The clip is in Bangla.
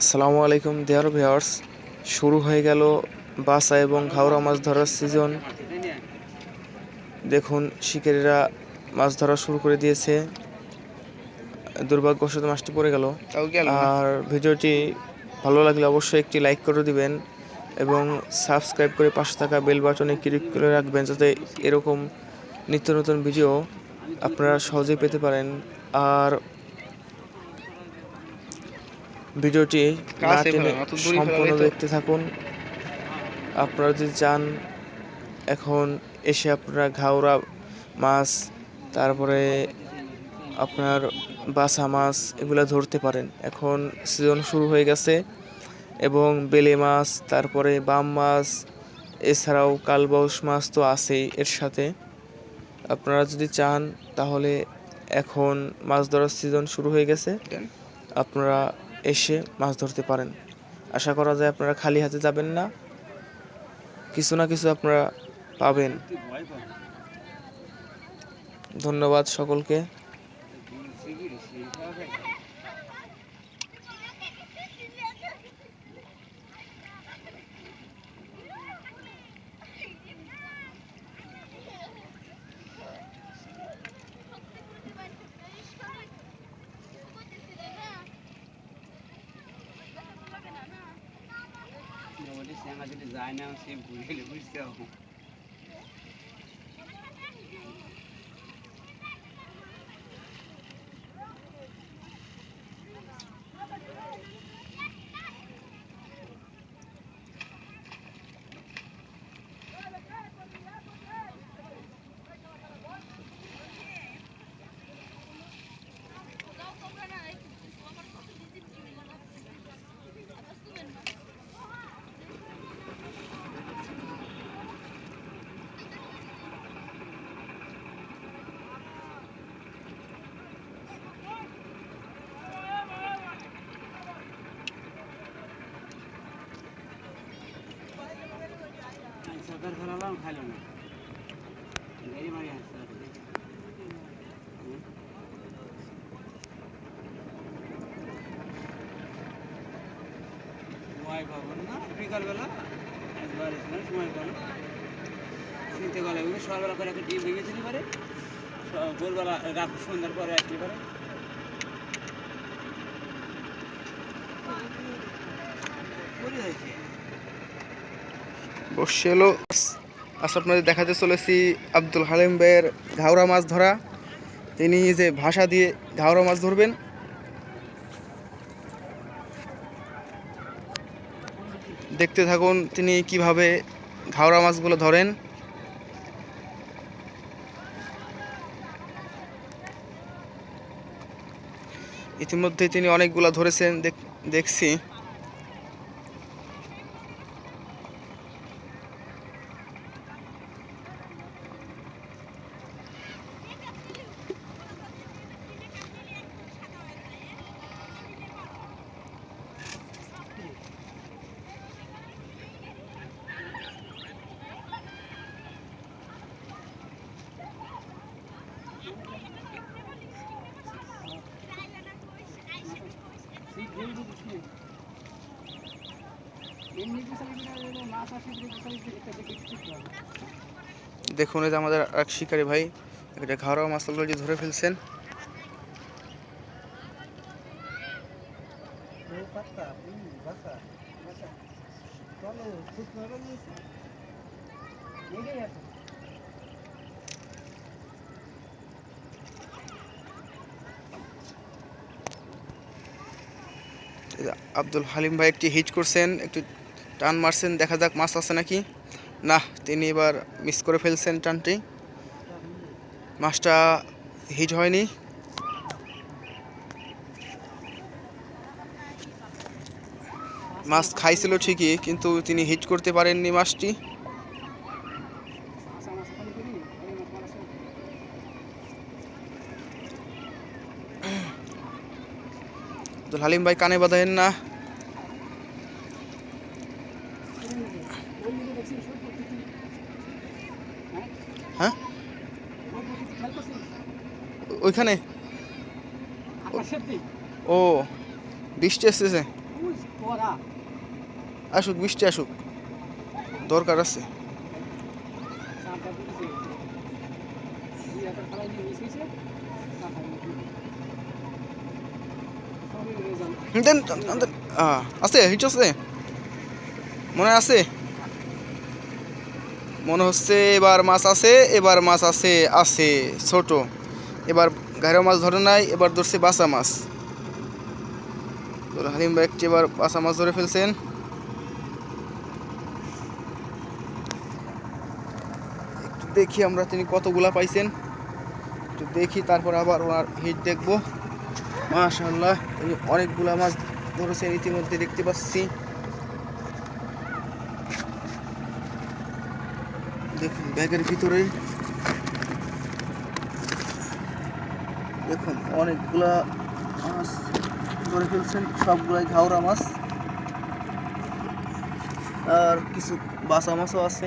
আসসালামু আলাইকুম দেয়ার ভিওয়ার্স শুরু হয়ে গেল বাসা এবং ঘাওড়া মাছ ধরার সিজন দেখুন শিকারীরা মাছ ধরা শুরু করে দিয়েছে। দুর্ভাগ্যবশত মাছটি পড়ে গেল। আর ভিডিওটি ভালো লাগলে অবশ্যই একটি লাইক করে দিবেন এবং সাবস্ক্রাইব করে পাশে থাকা বেল বাটনে ক্লিক করে রাখবেন যাতে এরকম নিত্য নতুন ভিডিও আপনারা সহজেই পেতে পারেন। আর ভিডিওটি না টেনে সম্পূর্ণ দেখতে থাকুন। আপনারা যদি চান এখন এসে আপনারা ঘাওড়া মাছ তারপরে আপনার বাসা মাছ এগুলো ধরতে পারেন। এখন সিজন শুরু হয়ে গেছে এবং বেলে মাছ তারপরে বাম মাছ এছাড়াও কালবাউস মাছ তো আছেই এর সাথে। আপনারা যদি চান তাহলে এখন মাছ ধরার সিজন শুরু হয়ে গেছে। আপনারা এসে মাছ ধরতে পারেন। আশা করা যায় আপনারা খালি হাতে যাবেন না। কিছু না কিছু আপনারা পাবেন। ধন্যবাদ সকলকে। যায় না সে ভুলে গেলে বুঝতে সরকার খেলালাম, খাইল না। গাড়ি মারি হাসতে সময় পাবেন না, বিকালবেলা? একবার সময় পাবেন শীতে গলা সকালবেলা করে একটা ডিম ভেঙেছিলি পারে ভোরবেলা, রাত সন্ধ্যার পরে আসতে পারে পরে হয়েছে বসে এলো আজ আপনাদের দেখাতে চলেছি আব্দুল হালিম ভাইয়ের ঘাওড়া মাছ ধরা। তিনি যে ভাষা দিয়ে ঘাওড়া মাছ ধরবেন। দেখতে থাকুন তিনি কীভাবে ঘাওড়া মাছগুলো ধরেন। ইতিমধ্যে তিনি অনেকগুলো ধরেছেন, দেখ- দেখছি। দেখুন এই যে আমাদের এক শিকারী ভাই একটা ঘাওড়া মাছ অলরেডি ধরে ফেলছেন। আব্দুল হালিম ভাই একটি হিট করছেন, একটু টান মারছেন, দেখা যাক মাছ আছে নাকি। না তিনি এবার মিস করে ফেলছেন টানটি। মাছটা হিট হয়নি। মাছ খাইছিল ঠিকই, কিন্তু তিনি হিট করতে পারেননি মাছটি। আব্দুল হালিম ভাই কানে বাঁধেন না। হ্যাঁ? ওইখানে? ও বৃষ্টি আসতেছে। আসুক বৃষ্টি আসুক। দরকার আছে। হুম, দেন দেন। আছে, হিট আছে। মনে আছে? মনে হচ্ছে এবার মাছ আছে, এবার মাছ আছে আছে, ছোট। এবার গাড়িও মাছ ধরে নাই, এবার ধরছে বাসা মাছ। হালিম ভাই একটি এবার বাসা মাছ ধরে ফেলছেন। একটু দেখি আমরা তিনি কতগুলা পাইছেন। একটু দেখি, তারপর আবার ওনার হিট দেখব। মাশাল্লাহ তিনি অনেকগুলা মাছ ধরেছেন ইতিমধ্যে দেখতে পাচ্ছি। দেখুন, ব্যাগের ভিতরে। দেখুন, অনেকগুলা মাছ ধরে ফেলছেন, সবগুলাই ঘাওড়া মাছ। আর কিছু বাসা মাছও আছে।